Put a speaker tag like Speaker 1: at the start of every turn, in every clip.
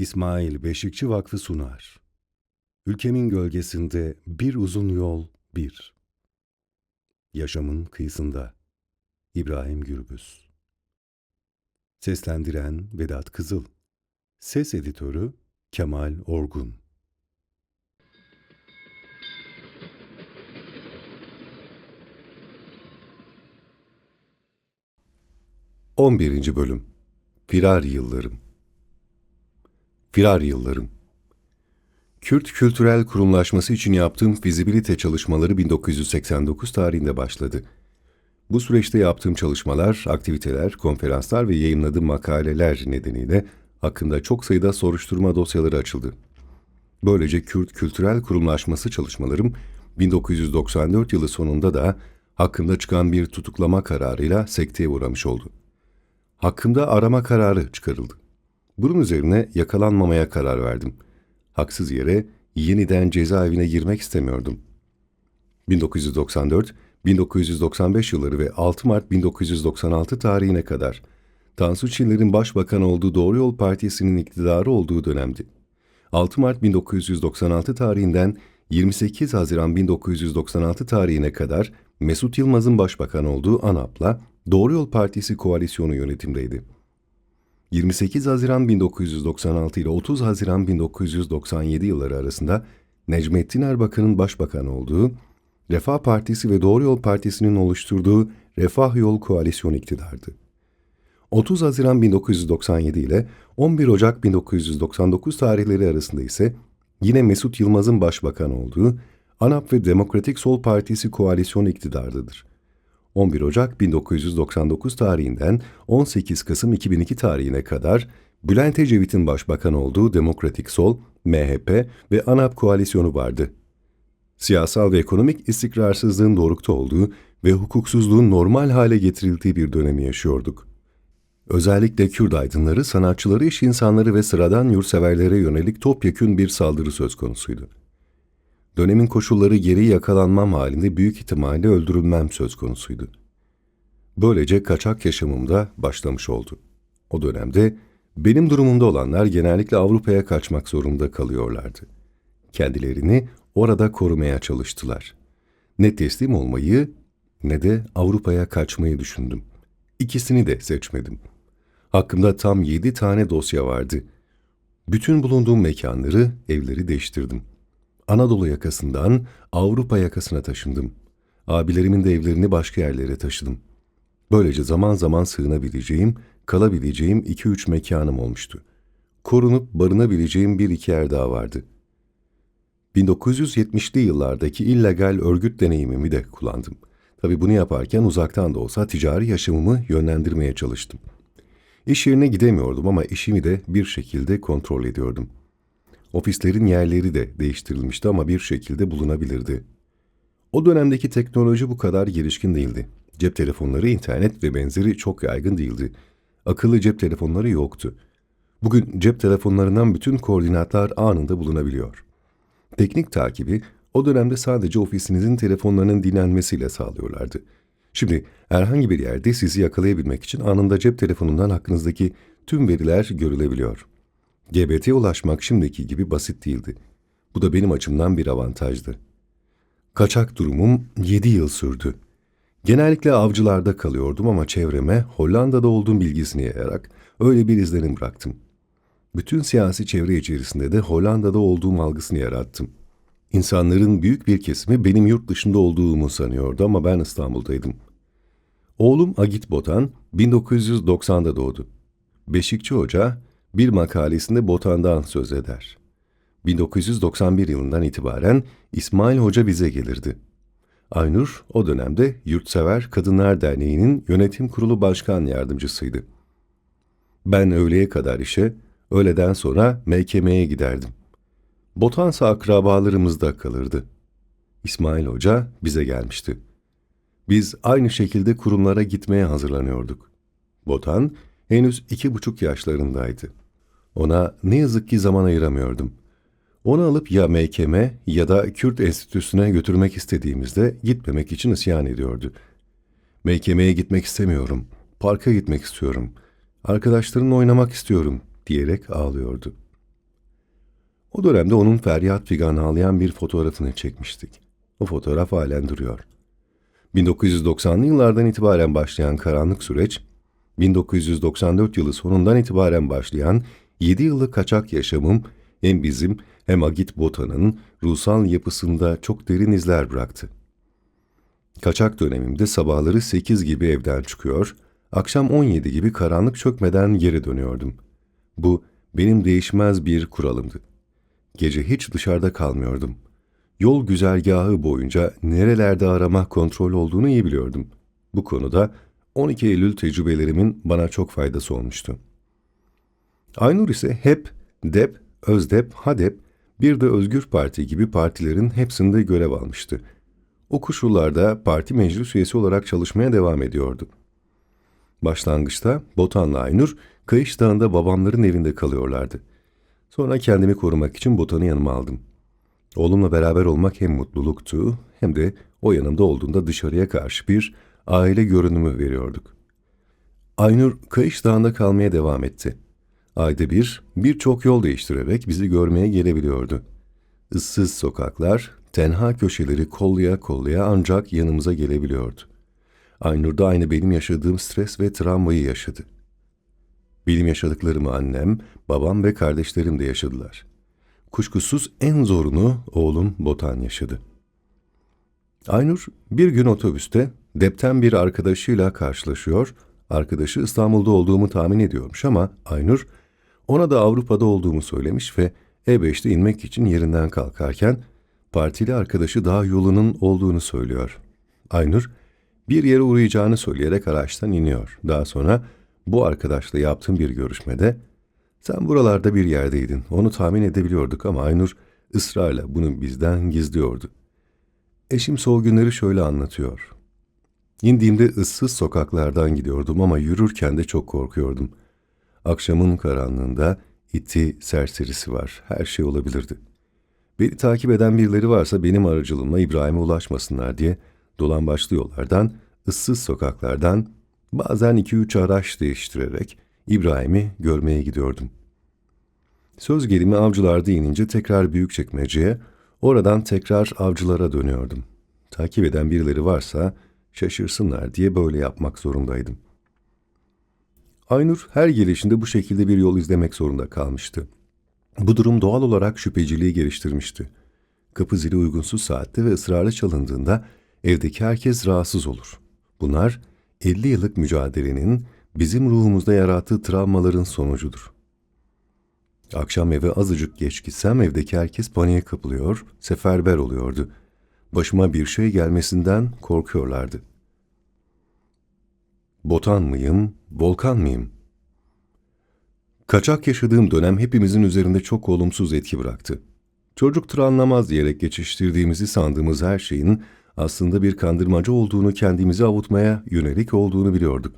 Speaker 1: İsmail Beşikçi Vakfı sunar. Ülkemin gölgesinde bir uzun yol bir. Yaşamın kıyısında. İbrahim Gürbüz. Seslendiren Vedat Kızıl. Ses editörü Kemal Orgun. 11. Bölüm Firar Yıllarım Firar Yıllarım Kürt Kültürel Kurumlaşması için yaptığım fizibilite çalışmaları 1989 tarihinde başladı. Bu süreçte yaptığım çalışmalar, aktiviteler, konferanslar ve yayınladığım makaleler nedeniyle hakkında çok sayıda soruşturma dosyaları açıldı. Böylece Kürt Kültürel Kurumlaşması çalışmalarım 1994 yılı sonunda da hakkında çıkan bir tutuklama kararıyla sekteye uğramış oldu. Hakkımda arama kararı çıkarıldı. Bunun üzerine yakalanmamaya karar verdim. Haksız yere yeniden cezaevine girmek istemiyordum. 1994, 1995 yılları ve 6 Mart 1996 tarihine kadar Tansu Çiller'in başbakan olduğu Doğru Yol Partisi'nin iktidarı olduğu dönemdi. 6 Mart 1996 tarihinden 28 Haziran 1996 tarihine kadar Mesut Yılmaz'ın başbakan olduğu ANAP'la Doğru Yol Partisi koalisyonu yönetimdeydi. 28 Haziran 1996 ile 30 Haziran 1997 yılları arasında Necmettin Erbakan'ın başbakan olduğu, Refah Partisi ve Doğru Yol Partisi'nin oluşturduğu Refah Yol Koalisyonu iktidardı. 30 Haziran 1997 ile 11 Ocak 1999 tarihleri arasında ise yine Mesut Yılmaz'ın başbakan olduğu ANAP ve Demokratik Sol Partisi koalisyonu iktidardadır. 11 Ocak 1999 tarihinden 18 Kasım 2002 tarihine kadar Bülent Ecevit'in başbakan olduğu Demokratik Sol, MHP ve ANAP koalisyonu vardı. Siyasal ve ekonomik istikrarsızlığın dorukta olduğu ve hukuksuzluğun normal hale getirildiği bir dönemi yaşıyorduk. Özellikle Kürt aydınları, sanatçıları, iş insanları ve sıradan yurtseverlere yönelik topyekün bir saldırı söz konusuydu. Dönemin koşulları geri yakalanmam halinde büyük ihtimalle öldürülmem söz konusuydu. Böylece kaçak yaşamımda başlamış oldu. O dönemde benim durumumda olanlar genellikle Avrupa'ya kaçmak zorunda kalıyorlardı. Kendilerini orada korumaya çalıştılar. Ne teslim olmayı ne de Avrupa'ya kaçmayı düşündüm. İkisini de seçmedim. Hakkımda tam yedi tane dosya vardı. Bütün bulunduğum mekanları, evleri değiştirdim. Anadolu yakasından Avrupa yakasına taşındım. Abilerimin de evlerini başka yerlere taşıdım. Böylece zaman zaman sığınabileceğim, kalabileceğim iki üç mekanım olmuştu. Korunup barınabileceğim bir iki yer daha vardı. 1970'li yıllardaki illegal örgüt deneyimimi de kullandım. Tabi bunu yaparken uzaktan da olsa ticari yaşamımı yönlendirmeye çalıştım. İş yerine gidemiyordum ama işimi de bir şekilde kontrol ediyordum. Ofislerin yerleri de değiştirilmişti ama bir şekilde bulunabilirdi. O dönemdeki teknoloji bu kadar gelişkin değildi. Cep telefonları, internet ve benzeri çok yaygın değildi. Akıllı cep telefonları yoktu. Bugün cep telefonlarından bütün koordinatlar anında bulunabiliyor. Teknik takibi o dönemde sadece ofisinizin telefonlarının dinlenmesiyle sağlıyorlardı. Şimdi herhangi bir yerde sizi yakalayabilmek için anında cep telefonundan hakkınızdaki tüm veriler görülebiliyor. GBT'ye ulaşmak şimdiki gibi basit değildi. Bu da benim açımdan bir avantajdı. Kaçak durumum 7 yıl sürdü. Genellikle avcılarda kalıyordum ama çevreme Hollanda'da olduğum bilgisini yayarak öyle bir izlenim bıraktım. Bütün siyasi çevre içerisinde de Hollanda'da olduğum algısını yarattım. İnsanların büyük bir kesimi benim yurt dışında olduğumu sanıyordu ama ben İstanbul'daydım. Oğlum Agit Botan 1990'da doğdu. Beşikçi Hoca bir makalesinde Botan'dan söz eder. 1991 yılından itibaren İsmail Hoca bize gelirdi. Aynur o dönemde Yurtsever Kadınlar Derneği'nin yönetim kurulu başkan yardımcısıydı. Ben öğleye kadar işe, öğleden sonra MKM'ye giderdim. Botansa akrabalarımızda kalırdı. İsmail Hoca bize gelmişti. Biz aynı şekilde kurumlara gitmeye hazırlanıyorduk. Botan henüz iki buçuk yaşlarındaydı. Ona ne yazık ki zaman ayıramıyordum. Onu alıp ya MKM ya da Kürt Enstitüsü'ne götürmek istediğimizde gitmemek için isyan ediyordu. MKM'ye gitmek istemiyorum, parka gitmek istiyorum, arkadaşlarımla oynamak istiyorum diyerek ağlıyordu. O dönemde onun feryat figan ağlayan bir fotoğrafını çekmiştik. O fotoğraf halen duruyor. 1990'lı yıllardan itibaren başlayan karanlık süreç, 1994 yılı sonundan itibaren başlayan 7 yıllık kaçak yaşamım hem bizim hem Agit Bota'nın ruhsal yapısında çok derin izler bıraktı. Kaçak dönemimde sabahları 8 gibi evden çıkıyor, akşam 17 gibi karanlık çökmeden geri dönüyordum. Bu benim değişmez bir kuralımdı. Gece hiç dışarıda kalmıyordum. Yol güzergahı boyunca nerelerde aramak kontrol olduğunu iyi biliyordum. Bu konuda 12 Eylül tecrübelerimin bana çok faydası olmuştu. Aynur ise hep DEP, ÖZDEP, HADEP, bir de Özgür Parti gibi partilerin hepsinde görev almıştı. O koşullarda parti meclis üyesi olarak çalışmaya devam ediyordu. Başlangıçta Botan'la Aynur, Kayış Dağı'nda babamların evinde kalıyorlardı. Sonra kendimi korumak için Botan'ı yanıma aldım. Oğlumla beraber olmak hem mutluluktu hem de o yanımda olduğunda dışarıya karşı bir aile görünümü veriyorduk. Aynur Kayış Dağı'nda kalmaya devam etti. Ayda bir, birçok yol değiştirerek bizi görmeye gelebiliyordu. Issız sokaklar, tenha köşeleri kollaya kollaya ancak yanımıza gelebiliyordu. Aynur da aynı benim yaşadığım stres ve travmayı yaşadı. Benim yaşadıklarımı annem, babam ve kardeşlerim de yaşadılar. Kuşkusuz en zorunu oğlum Botan yaşadı. Aynur bir gün otobüste depten bir arkadaşıyla karşılaşıyor, arkadaşı İstanbul'da olduğumu tahmin ediyormuş ama Aynur ona da Avrupa'da olduğumu söylemiş ve E5'te inmek için yerinden kalkarken partili arkadaşı daha yolunun olduğunu söylüyor. Aynur bir yere uğrayacağını söyleyerek araçtan iniyor. Daha sonra bu arkadaşla yaptığım bir görüşmede sen buralarda bir yerdeydin. Onu tahmin edebiliyorduk ama Aynur ısrarla bunu bizden gizliyordu. Eşim soğuk günleri şöyle anlatıyor. İndiğimde ıssız sokaklardan gidiyordum ama yürürken de çok korkuyordum. Akşamın karanlığında iti serserisi var. Her şey olabilirdi. Beni takip eden birileri varsa benim aracılığımla İbrahim'e ulaşmasınlar diye dolambaçlı yollardan, ıssız sokaklardan bazen iki üç araç değiştirerek İbrahim'i görmeye gidiyordum. Söz gelimi avcılarda inince tekrar Büyükçekmece'ye, oradan tekrar avcılara dönüyordum. Takip eden birileri varsa şaşırsınlar diye böyle yapmak zorundaydım. Aynur her gelişinde bu şekilde bir yol izlemek zorunda kalmıştı. Bu durum doğal olarak şüpheciliği geliştirmişti. Kapı zili uygunsuz saatte ve ısrarla çalındığında evdeki herkes rahatsız olur. Bunlar 50 yıllık mücadelenin bizim ruhumuzda yarattığı travmaların sonucudur. Akşam eve azıcık geç gitsem evdeki herkes paniğe kapılıyor, seferber oluyordu. Başıma bir şey gelmesinden korkuyorlardı. Botan mıyım, volkan mıyım? Kaçak yaşadığım dönem hepimizin üzerinde çok olumsuz etki bıraktı. Çocuktur anlamaz diyerek geçiştirdiğimizi sandığımız her şeyin aslında bir kandırmaca olduğunu kendimizi avutmaya yönelik olduğunu biliyorduk.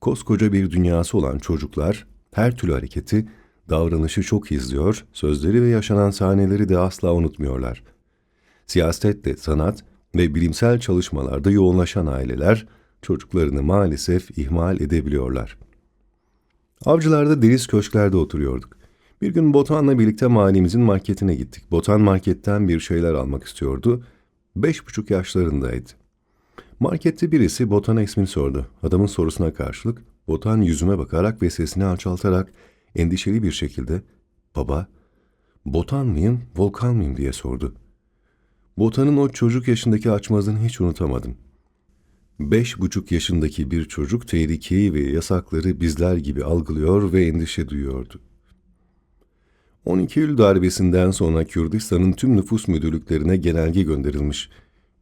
Speaker 1: Koskoca bir dünyası olan çocuklar her türlü hareketi, davranışı çok izliyor, sözleri ve yaşanan sahneleri de asla unutmuyorlar. Siyasette, sanat ve bilimsel çalışmalarda yoğunlaşan aileler çocuklarını maalesef ihmal edebiliyorlar. Avcılarda deniz köşklerde oturuyorduk. Bir gün Botan'la birlikte mahallemizin marketine gittik. Botan marketten bir şeyler almak istiyordu. Beş buçuk yaşlarındaydı. Markette birisi Botan'a ismini sordu. Adamın sorusuna karşılık Botan yüzüme bakarak ve sesini alçaltarak endişeli bir şekilde ''Baba, Botan mıyım, Volkan mıyım?'' diye sordu. Botan'ın o çocuk yaşındaki açmazını hiç unutamadım. Beş buçuk yaşındaki bir çocuk tehlikeyi ve yasakları bizler gibi algılıyor ve endişe duyuyordu. 12 Eylül darbesinden sonra Kürdistan'ın tüm nüfus müdürlüklerine genelge gönderilmiş.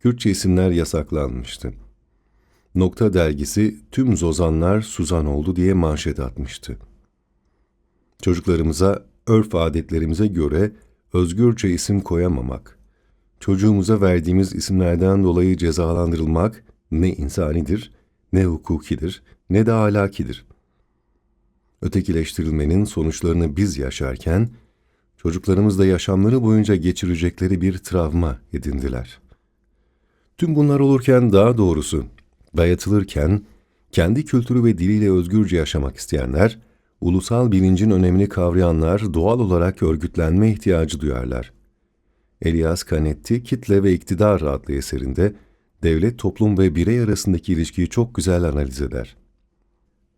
Speaker 1: Kürtçe isimler yasaklanmıştı. Nokta dergisi tüm zozanlar Suzan oldu diye manşet atmıştı. Çocuklarımıza, örf adetlerimize göre özgürce isim koyamamak, çocuğumuza verdiğimiz isimlerden dolayı cezalandırılmak ne insanidir, ne hukukidir, ne de ahlakidir. Ötekileştirilmenin sonuçlarını biz yaşarken, çocuklarımız da yaşamları boyunca geçirecekleri bir travma edindiler. Tüm bunlar olurken daha doğrusu dayatılırken kendi kültürü ve diliyle özgürce yaşamak isteyenler ulusal bilincin önemini kavrayanlar doğal olarak örgütlenme ihtiyacı duyarlar. Elias Canetti, Kitle ve İktidar adlı eserinde devlet, toplum ve birey arasındaki ilişkiyi çok güzel analiz eder.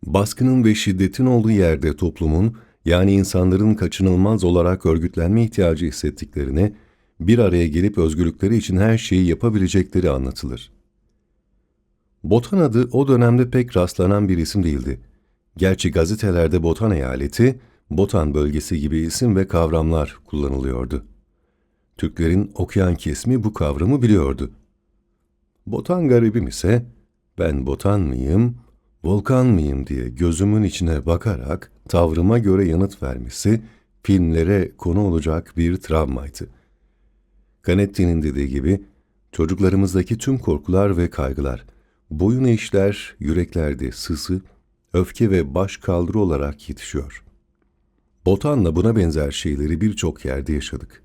Speaker 1: Baskının ve şiddetin olduğu yerde toplumun, yani insanların kaçınılmaz olarak örgütlenme ihtiyacı hissettiklerini, bir araya gelip özgürlükleri için her şeyi yapabilecekleri anlatılır. Botan adı o dönemde pek rastlanan bir isim değildi. Gerçi gazetelerde Botan eyaleti, Botan bölgesi gibi isim ve kavramlar kullanılıyordu. Türklerin okuyan kesimi bu kavramı biliyordu. Botan garibim ise, ben botan mıyım, volkan mıyım diye gözümün içine bakarak tavrıma göre yanıt vermesi, filmlere konu olacak bir travmaydı. Canetti'nin dediği gibi, çocuklarımızdaki tüm korkular ve kaygılar, boyun eğişler yüreklerde sısı, öfke ve baş kaldırı olarak yetişiyor. Botan'la buna benzer şeyleri birçok yerde yaşadık.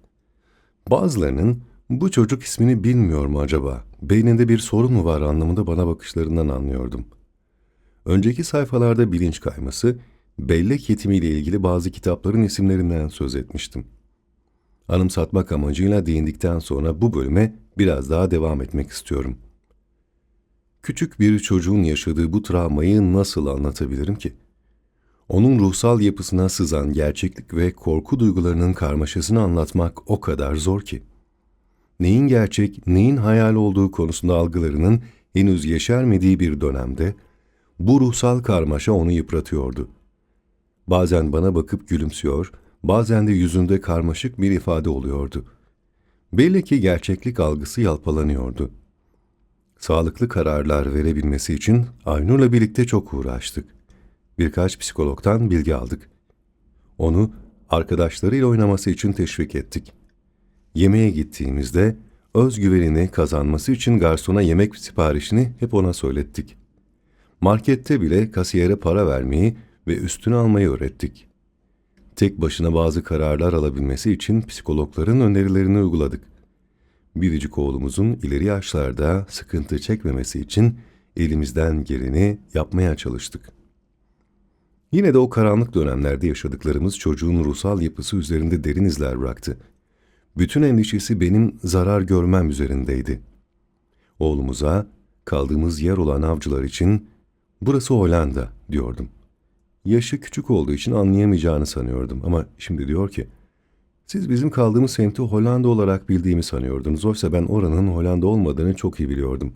Speaker 1: Bazılarının bu çocuk ismini bilmiyor mu acaba, beyninde bir sorun mu var anlamında bana bakışlarından anlıyordum. Önceki sayfalarda bilinç kayması, bellek yetimiyle ilgili bazı kitapların isimlerinden söz etmiştim. Anımsatmak amacıyla değindikten sonra bu bölüme biraz daha devam etmek istiyorum. Küçük bir çocuğun yaşadığı bu travmayı nasıl anlatabilirim ki? Onun ruhsal yapısına sızan gerçeklik ve korku duygularının karmaşasını anlatmak o kadar zor ki. Neyin gerçek, neyin hayal olduğu konusunda algılarının henüz yeşermediği bir dönemde, bu ruhsal karmaşa onu yıpratıyordu. Bazen bana bakıp gülümsüyor, bazen de yüzünde karmaşık bir ifade oluyordu. Belli ki gerçeklik algısı yalpalanıyordu. Sağlıklı kararlar verebilmesi için Aynur'la birlikte çok uğraştık. Birkaç psikologdan bilgi aldık. Onu arkadaşlarıyla oynaması için teşvik ettik. Yemeğe gittiğimizde özgüvenini kazanması için garsona yemek siparişini hep ona söylettik. Markette bile kasiyere para vermeyi ve üstüne almayı öğrettik. Tek başına bazı kararlar alabilmesi için psikologların önerilerini uyguladık. Biricik oğlumuzun ileri yaşlarda sıkıntı çekmemesi için elimizden geleni yapmaya çalıştık. Yine de o karanlık dönemlerde yaşadıklarımız çocuğun ruhsal yapısı üzerinde derin izler bıraktı. Bütün endişesi benim zarar görmem üzerindeydi. Oğlumuza, kaldığımız yer olan avcılar için, burası Hollanda diyordum. Yaşı küçük olduğu için anlayamayacağını sanıyordum ama şimdi diyor ki, siz bizim kaldığımız semti Hollanda olarak bildiğimi sanıyordunuz. Oysa ben oranın Hollanda olmadığını çok iyi biliyordum.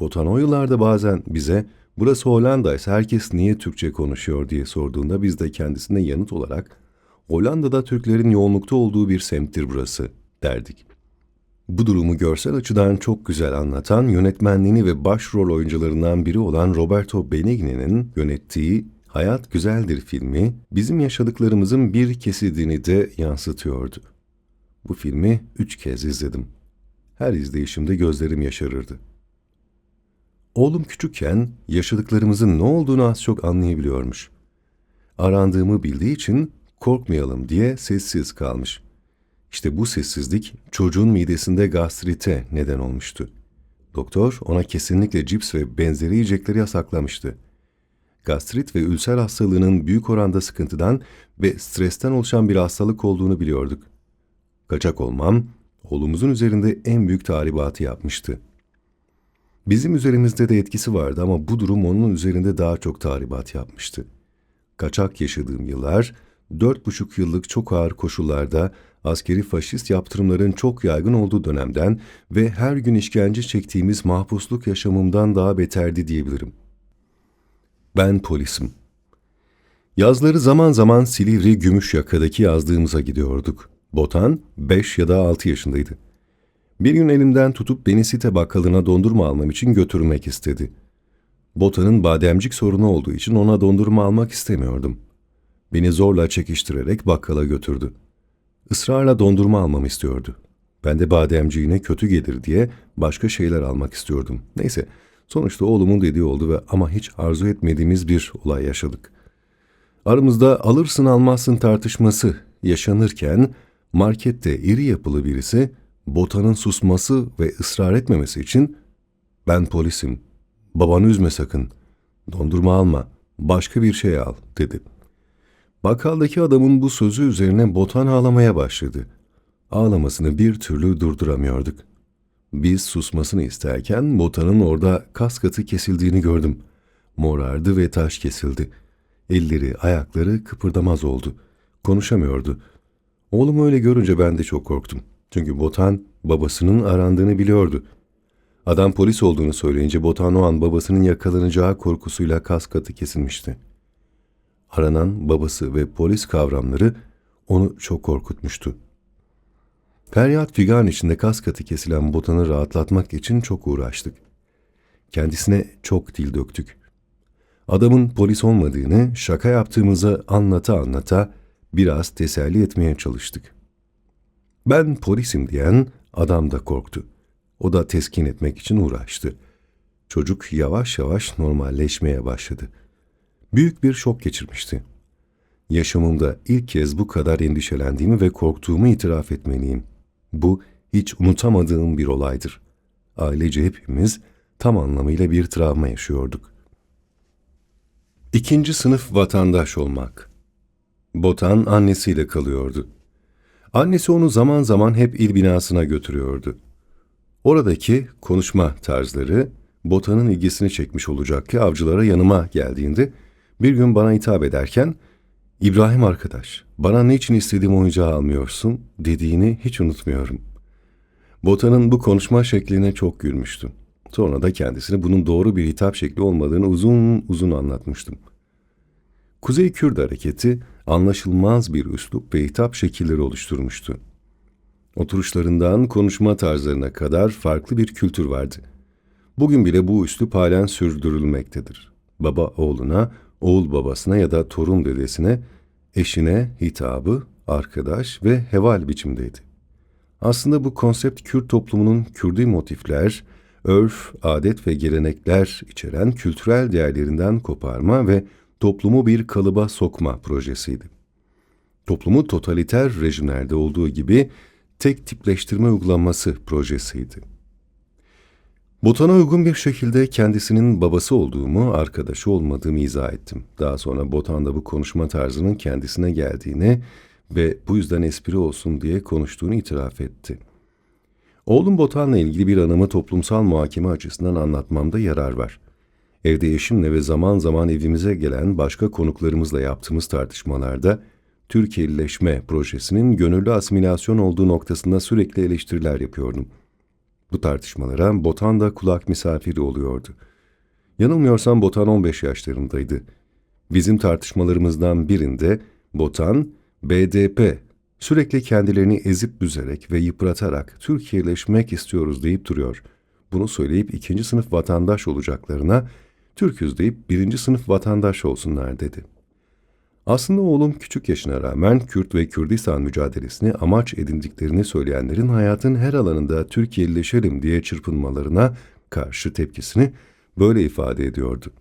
Speaker 1: Botan o yıllarda bazen bize burası Hollanda ise herkes niye Türkçe konuşuyor diye sorduğunda biz de kendisine yanıt olarak Hollanda'da Türklerin yoğunlukta olduğu bir semttir burası derdik. Bu durumu görsel açıdan çok güzel anlatan yönetmenliğini ve başrol oyuncularından biri olan Roberto Benigni'nin yönettiği Hayat Güzeldir filmi bizim yaşadıklarımızın bir kesidini de yansıtıyordu. Bu filmi üç kez izledim. Her izleyişimde gözlerim yaşarırdı. Oğlum küçükken yaşadıklarımızın ne olduğunu az çok anlayabiliyormuş. Arandığımı bildiği için korkmayalım diye sessiz kalmış. İşte bu sessizlik çocuğun midesinde gastrite neden olmuştu. Doktor ona kesinlikle cips ve benzeri yiyecekleri yasaklamıştı. Gastrit ve ülser hastalığının büyük oranda sıkıntıdan ve stresten oluşan bir hastalık olduğunu biliyorduk. Kaçak olmam, oğlumuzun üzerinde en büyük tahribatı yapmıştı. Bizim üzerimizde de etkisi vardı ama bu durum onun üzerinde daha çok tahribat yapmıştı. Kaçak yaşadığım yıllar, dört buçuk yıllık çok ağır koşullarda askeri faşist yaptırımların çok yaygın olduğu dönemden ve her gün işkence çektiğimiz mahpusluk yaşamımdan daha beterdi diyebilirim. Ben polisim. Yazları zaman zaman Silivri Gümüşyaka'daki yazdığımıza gidiyorduk. Botan 5 ya da 6 yaşındaydı. Bir gün elimden tutup beni site bakkalına dondurma almam için götürmek istedi. Botan'ın bademcik sorunu olduğu için ona dondurma almak istemiyordum. Beni zorla çekiştirerek bakkala götürdü. Israrla dondurma almamı istiyordu. Ben de bademciğine kötü gelir diye başka şeyler almak istiyordum. Neyse, sonuçta oğlumun dediği oldu ve ama hiç arzu etmediğimiz bir olay yaşadık. Aramızda alırsın almazsın tartışması yaşanırken markette iri yapılı birisi Botan'ın susması ve ısrar etmemesi için ben polisim, babanı üzme sakın, dondurma alma, başka bir şey al dedi.'' Bakkaldaki adamın bu sözü üzerine Botan ağlamaya başladı. Ağlamasını bir türlü durduramıyorduk. Biz susmasını isterken Botan'ın orada kas katı kesildiğini gördüm. Morardı ve taş kesildi. Elleri, ayakları kıpırdamaz oldu. Konuşamıyordu. Oğlumu öyle görünce ben de çok korktum. Çünkü Botan babasının arandığını biliyordu. Adam polis olduğunu söyleyince Botan o an babasının yakalanacağı korkusuyla kas katı kesilmişti. Aranan babası ve polis kavramları onu çok korkutmuştu. Feryat figan içinde kas katı kesilen Botan'ı rahatlatmak için çok uğraştık. Kendisine çok dil döktük. Adamın polis olmadığını şaka yaptığımızı anlata anlata biraz teselli etmeye çalıştık. Ben polisim diyen adam da korktu. O da teskin etmek için uğraştı. Çocuk yavaş yavaş normalleşmeye başladı. Büyük bir şok geçirmişti. Yaşamımda ilk kez bu kadar endişelendiğimi ve korktuğumu itiraf etmeliyim. Bu hiç unutamadığım bir olaydır. Ailece hepimiz tam anlamıyla bir travma yaşıyorduk. İkinci sınıf vatandaş olmak. Botan annesiyle kalıyordu. Annesi onu zaman zaman hep il binasına götürüyordu. Oradaki konuşma tarzları Botan'ın ilgisini çekmiş olacak ki avcılara yanıma geldiğinde bir gün bana hitap ederken İbrahim arkadaş, bana ne için istediğim oyuncağı almıyorsun dediğini hiç unutmuyorum. Botan'ın bu konuşma şekline çok gülmüştüm. Sonra da kendisine bunun doğru bir hitap şekli olmadığını uzun uzun anlatmıştım. Kuzey Kürt hareketi anlaşılmaz bir üslup ve hitap şekilleri oluşturmuştu. Oturuşlarından konuşma tarzlarına kadar farklı bir kültür vardı. Bugün bile bu üslup halen sürdürülmektedir. Baba oğluna, oğul babasına ya da torun dedesine, eşine hitabı, arkadaş ve heval biçimdeydi. Aslında bu konsept Kürt toplumunun Kürdi motifler, örf, adet ve gelenekler içeren kültürel değerlerinden koparma ve toplumu bir kalıba sokma projesiydi. Toplumu totaliter rejimlerde olduğu gibi tek tipleştirme uygulanması projesiydi. Botan'a uygun bir şekilde kendisinin babası olduğumu, arkadaşı olmadığımı izah ettim. Daha sonra Botan da bu konuşma tarzının kendisine geldiğini ve bu yüzden espri olsun diye konuştuğunu itiraf etti. Oğlum Botan'la ilgili bir anımı toplumsal muhakeme açısından anlatmamda yarar var. Evde eşimle ve zaman zaman evimize gelen başka konuklarımızla yaptığımız tartışmalarda Türkiye'lileşme projesinin gönüllü asimilasyon olduğu noktasında sürekli eleştiriler yapıyordum. Bu tartışmalara Botan da kulak misafiri oluyordu. Yanılmıyorsam Botan 15 yaşlarındaydı. Bizim tartışmalarımızdan birinde Botan, BDP, sürekli kendilerini ezip büzerek ve yıpratarak Türkiye'leşmek istiyoruz deyip duruyor. Bunu söyleyip ikinci sınıf vatandaş olacaklarına Türküz deyip birinci sınıf vatandaş olsunlar dedi. Aslında oğlum küçük yaşına rağmen Kürt ve Kürdistan mücadelesini amaç edindiklerini söyleyenlerin hayatın her alanında Türkiye'lileşelim diye çırpınmalarına karşı tepkisini böyle ifade ediyordu.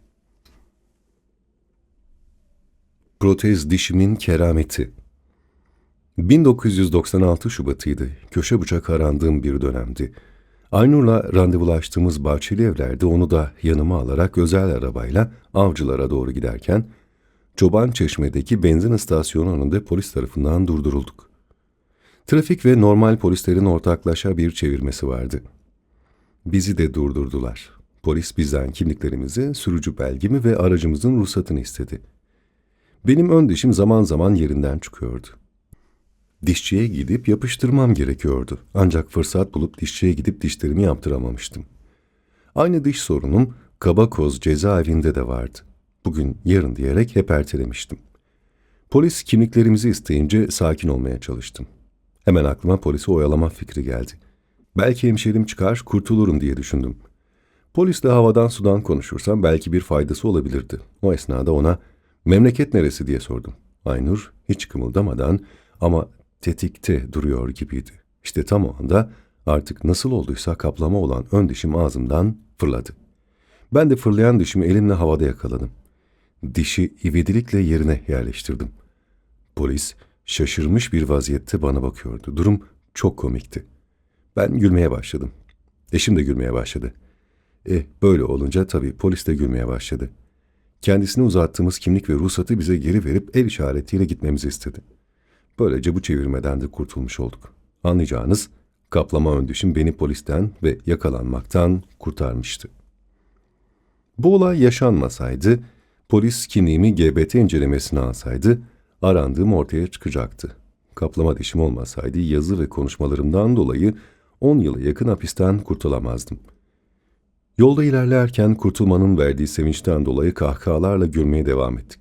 Speaker 1: Protez dişimin kerameti 1996 Şubat'ıydı. Köşe bıçak arandığım bir dönemdi. Aynur'la randevulaştığımız bahçeli evlerde onu da yanıma alarak özel arabayla avcılara doğru giderken Çoban Çeşme'deki benzin istasyonu önünde polis tarafından durdurulduk. Trafik ve normal polislerin ortaklaşa bir çevirmesi vardı. Bizi de durdurdular. Polis bizden kimliklerimizi, sürücü belgemi ve aracımızın ruhsatını istedi. Benim ön dişim zaman zaman yerinden çıkıyordu. Dişçiye gidip yapıştırmam gerekiyordu. Ancak fırsat bulup dişçiye gidip dişlerimi yaptıramamıştım. Aynı diş sorunum Kabakoz cezaevinde de vardı. Bugün yarın diyerek hep ertelemiştim. Polis kimliklerimizi isteyince sakin olmaya çalıştım. Hemen aklıma polisi oyalama fikri geldi. Belki hemşerim çıkar, kurtulurum diye düşündüm. Polisle havadan sudan konuşursam belki bir faydası olabilirdi. O esnada ona memleket neresi diye sordum. Aynur hiç kımıldamadan ama tetikte duruyor gibiydi. İşte tam o anda artık nasıl olduysa kaplama olan ön dişim ağzımdan fırladı. Ben de fırlayan dişimi elimle havada yakaladım. Dişi ivedilikle yerine yerleştirdim. Polis şaşırmış bir vaziyette bana bakıyordu. Durum çok komikti. Ben gülmeye başladım. Eşim de gülmeye başladı. E böyle olunca tabii polis de gülmeye başladı. Kendisine uzattığımız kimlik ve ruhsatı bize geri verip el işaretiyle gitmemizi istedi. Böylece bu çevirmeden de kurtulmuş olduk. Anlayacağınız kaplama öndüşüm beni polisten ve yakalanmaktan kurtarmıştı. Bu olay yaşanmasaydı, polis kimliğimi GBT incelemesine alsaydı, arandığım ortaya çıkacaktı. Kaplama dişim olmasaydı yazı ve konuşmalarımdan dolayı 10 yıla yakın hapisten kurtulamazdım. Yolda ilerlerken kurtulmanın verdiği sevinçten dolayı kahkahalarla gülmeye devam ettik.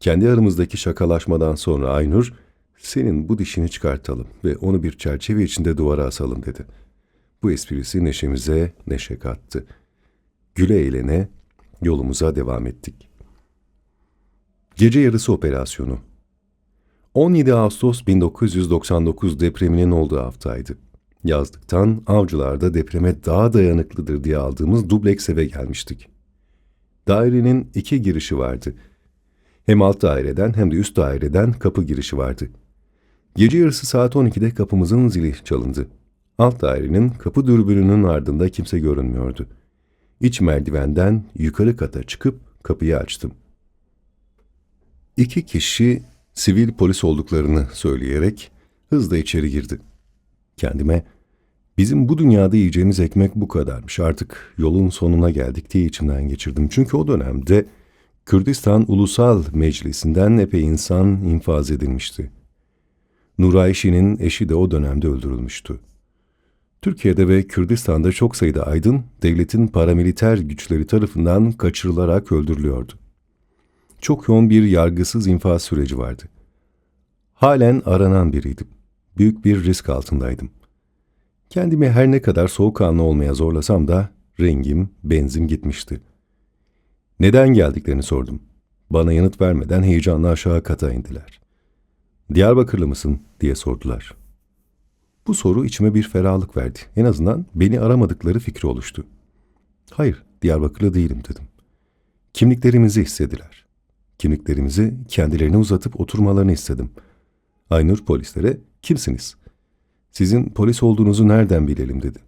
Speaker 1: Kendi aramızdaki şakalaşmadan sonra Aynur, senin bu dişini çıkartalım ve onu bir çerçeve içinde duvara asalım dedi. Bu esprisi neşemize neşe kattı. Güle eğlene yolumuza devam ettik. Gece yarısı operasyonu 17 Ağustos 1999 depreminin olduğu haftaydı. Yazlıktan avcılarda depreme daha dayanıklıdır diye aldığımız dubleks eve gelmiştik. Dairenin iki girişi vardı. Hem alt daireden hem de üst daireden kapı girişi vardı. Gece yarısı saat 12'de kapımızın zili çalındı. Alt dairenin kapı dürbününün ardında kimse görünmüyordu. İç merdivenden yukarı kata çıkıp kapıyı açtım. İki kişi sivil polis olduklarını söyleyerek hızla içeri girdi. Kendime bizim bu dünyada yiyeceğimiz ekmek bu kadarmış artık yolun sonuna geldik diye içimden geçirdim. Çünkü o dönemde Kürdistan Ulusal Meclisi'nden epey insan infaz edilmişti. Nurayşi'nin eşi de o dönemde öldürülmüştü. Türkiye'de ve Kürdistan'da çok sayıda aydın devletin paramiliter güçleri tarafından kaçırılarak öldürülüyordu. Çok yoğun bir yargısız infaz süreci vardı. Halen aranan biriydim. Büyük bir risk altındaydım. Kendimi her ne kadar soğukkanlı olmaya zorlasam da rengim, benzim gitmişti. Neden geldiklerini sordum. Bana yanıt vermeden heyecanla aşağı kata indiler. Diyarbakırlı mısın diye sordular. Bu soru içime bir ferahlık verdi. En azından beni aramadıkları fikri oluştu. Hayır, Diyarbakırlı değilim dedim. Kimliklerimizi istediler. Kimliklerimizi kendilerine uzatıp oturmalarını istedim. Aynur polislere, kimsiniz? Sizin polis olduğunuzu nereden bilelim dedi.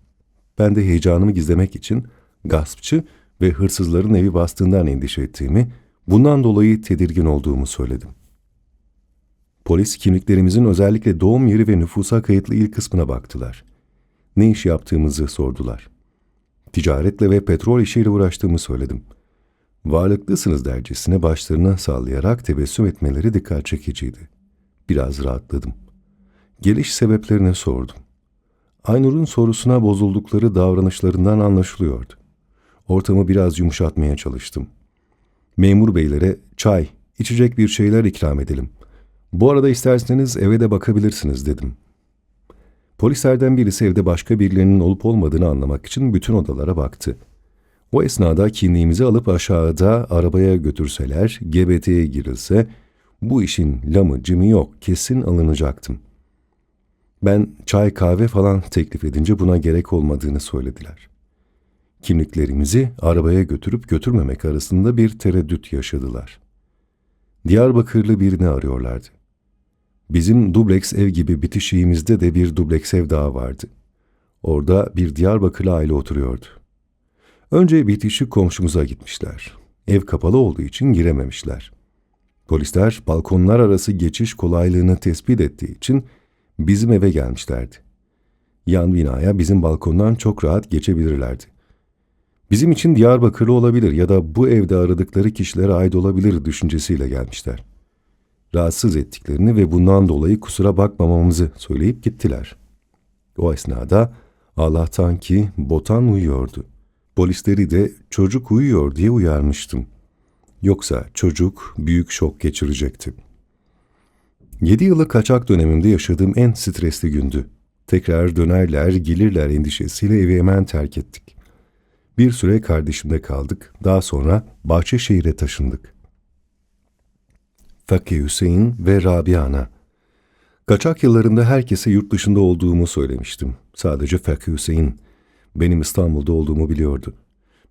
Speaker 1: Ben de heyecanımı gizlemek için gaspçı ve hırsızların evi bastığından endişe ettiğimi, bundan dolayı tedirgin olduğumu söyledim. Polis kimliklerimizin özellikle doğum yeri ve nüfusa kayıtlı ilk kısmına baktılar. Ne iş yaptığımızı sordular. Ticaretle ve petrol işiyle uğraştığımı söyledim. Varlıklısınız dercesine başlarına sallayarak tebessüm etmeleri dikkat çekiciydi. Biraz rahatladım. Geliş sebeplerini sordum. Aynur'un sorusuna bozuldukları davranışlarından anlaşılıyordu. Ortamı biraz yumuşatmaya çalıştım. Memur beylere çay, içecek bir şeyler ikram edelim. Bu arada isterseniz eve de bakabilirsiniz dedim. Polislerden birisi evde başka birilerinin olup olmadığını anlamak için bütün odalara baktı. O esnada kimliğimizi alıp aşağıda arabaya götürseler, GBT'ye girilse, bu işin lamı cimi yok, kesin alınacaktım. Ben çay kahve falan teklif edince buna gerek olmadığını söylediler. Kimliklerimizi arabaya götürüp götürmemek arasında bir tereddüt yaşadılar. Diyarbakırlı birini arıyorlardı. Bizim dubleks ev gibi bitişiğimizde de bir dubleks ev daha vardı. Orada bir Diyarbakırlı aile oturuyordu. Önce bitişik komşumuza gitmişler. Ev kapalı olduğu için girememişler. Polisler balkonlar arası geçiş kolaylığını tespit ettiği için bizim eve gelmişlerdi. Yan binaya bizim balkondan çok rahat geçebilirlerdi. Bizim için Diyarbakırlı olabilir ya da bu evde aradıkları kişilere ait olabilir düşüncesiyle gelmişler. Rahatsız ettiklerini ve bundan dolayı kusura bakmamamızı söyleyip gittiler. O esnada Allah'tan ki Botan uyuyordu. Polisleri de çocuk uyuyor diye uyarmıştım. Yoksa çocuk büyük şok geçirecekti. Yedi yıllık kaçak dönemimde yaşadığım en stresli gündü. Tekrar dönerler, gelirler endişesiyle evi hemen terk ettik. Bir süre kardeşimde kaldık. Daha sonra Bahçeşehir'e taşındık. Fakih Hüseyin ve Rabia Ana. Kaçak yıllarında herkese yurt dışında olduğumu söylemiştim. Sadece Fakih Hüseyin. Benim İstanbul'da olduğumu biliyordu.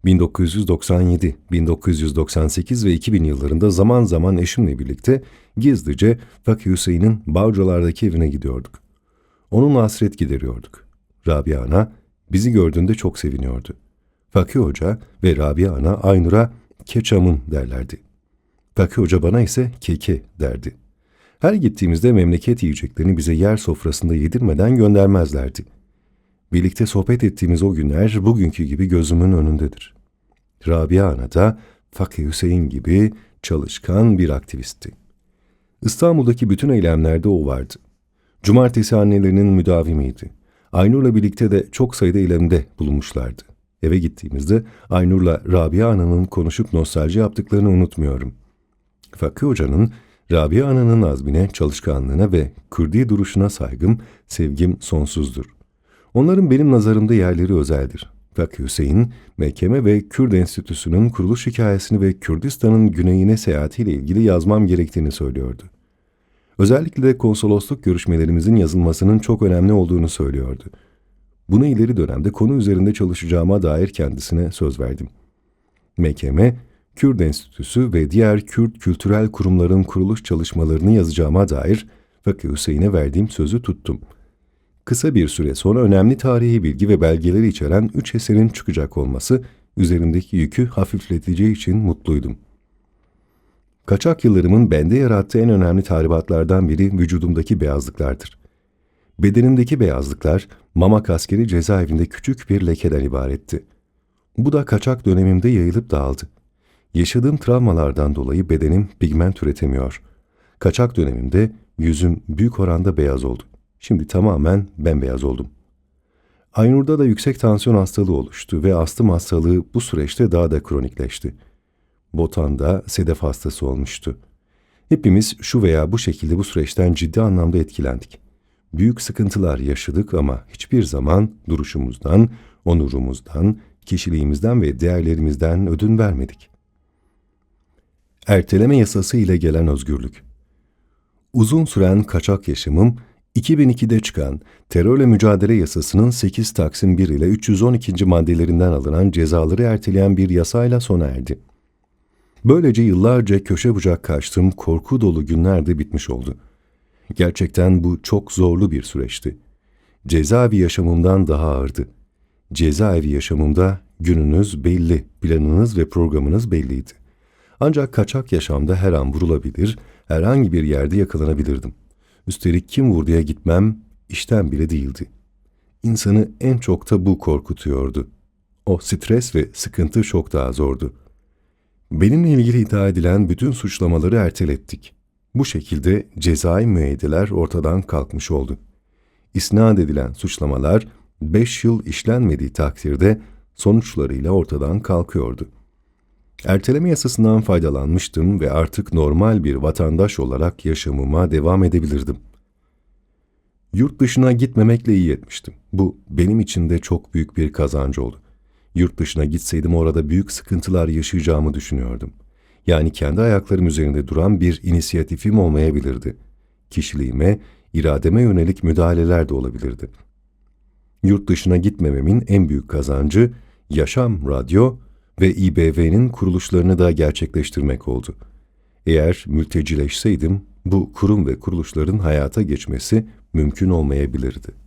Speaker 1: 1997, 1998 ve 2000 yıllarında zaman zaman eşimle birlikte gizlice Fakih Hüseyin'in Bağcılar'daki evine gidiyorduk. Onunla hasret gideriyorduk. Rabia Ana bizi gördüğünde çok seviniyordu. Fakir Hoca ve Rabia Ana Aynur'a Keçam'ın derlerdi. Fakir Hoca bana ise keke derdi. Her gittiğimizde memleket yiyeceklerini bize yer sofrasında yedirmeden göndermezlerdi. Birlikte sohbet ettiğimiz o günler bugünkü gibi gözümün önündedir. Rabia Ana da Fakir Hüseyin gibi çalışkan bir aktivistti. İstanbul'daki bütün eylemlerde o vardı. Cumartesi annelerinin müdavimiydi. Aynur'la birlikte de çok sayıda eylemde bulunmuşlardı. Eve gittiğimizde Aynur'la Rabia Ana'nın konuşup nostalji yaptıklarını unutmuyorum. Fakir Hoca'nın Rabia Ana'nın azmine, çalışkanlığına ve kürdi duruşuna saygım, sevgim sonsuzdur. Onların benim nazarımda yerleri özeldir. Fakir Hüseyin, Mekeme ve Kürt Enstitüsü'nün kuruluş hikayesini ve Kürdistan'ın güneyine seyahatiyle ilgili yazmam gerektiğini söylüyordu. Özellikle de konsolosluk görüşmelerimizin yazılmasının çok önemli olduğunu söylüyordu. Bunu ileri dönemde konu üzerinde çalışacağıma dair kendisine söz verdim. MKM, Kürt Enstitüsü ve diğer Kürt kültürel kurumların kuruluş çalışmalarını yazacağıma dair Fakir Hüseyin'e verdiğim sözü tuttum. Kısa bir süre sonra önemli tarihi bilgi ve belgeleri içeren üç eserin çıkacak olması üzerimdeki yükü hafifleteceği için mutluydum. Kaçak yıllarımın bende yarattığı en önemli tahribatlardan biri vücudumdaki beyazlıklardır. Bedenimdeki beyazlıklar Mamak askeri cezaevinde küçük bir lekeden ibaretti. Bu da kaçak dönemimde yayılıp dağıldı. Yaşadığım travmalardan dolayı bedenim pigment üretemiyor. Kaçak dönemimde yüzüm büyük oranda beyaz oldu. Şimdi tamamen bembeyaz oldum. Aynur'da da yüksek tansiyon hastalığı oluştu ve astım hastalığı bu süreçte daha da kronikleşti. Botan da sedef hastası olmuştu. Hepimiz şu veya bu şekilde bu süreçten ciddi anlamda etkilendik. Büyük sıkıntılar yaşadık ama hiçbir zaman duruşumuzdan, onurumuzdan, kişiliğimizden ve değerlerimizden ödün vermedik. Erteleme yasası ile gelen özgürlük. Uzun süren kaçak yaşamım 2002'de çıkan terörle mücadele yasasının 8 Taksim 1 ile 312. maddelerinden alınan cezaları erteleyen bir yasayla sona erdi. Böylece yıllarca köşe bucak kaçtığım korku dolu günler de bitmiş oldu. Gerçekten bu çok zorlu bir süreçti. Cezaevi yaşamımdan daha ağırdı. Cezaevi yaşamımda gününüz belli, planınız ve programınız belliydi. Ancak kaçak yaşamda her an vurulabilir, herhangi bir yerde yakalanabilirdim. Üstelik kim vurduya gitmem işten bile değildi. İnsanı en çok da bu korkutuyordu. O stres ve sıkıntı çok daha zordu. Benimle ilgili iddia edilen bütün suçlamaları ertelettik. Bu şekilde cezai müeyyideler ortadan kalkmış oldu. İsnat edilen suçlamalar 5 yıl işlenmediği takdirde sonuçlarıyla ortadan kalkıyordu. Erteleme yasasından faydalanmıştım ve artık normal bir vatandaş olarak yaşamıma devam edebilirdim. Yurt dışına gitmemekle iyi etmiştim. Bu benim için de çok büyük bir kazancı oldu. Yurt dışına gitseydim orada büyük sıkıntılar yaşayacağımı düşünüyordum. Yani kendi ayaklarım üzerinde duran bir inisiyatifim olmayabilirdi. Kişiliğime, irademe yönelik müdahaleler de olabilirdi. Yurt dışına gitmememin en büyük kazancı Yaşam Radyo ve İBV'nin kuruluşlarını da gerçekleştirmek oldu. Eğer mültecileşseydim bu kurum ve kuruluşların hayata geçmesi mümkün olmayabilirdi.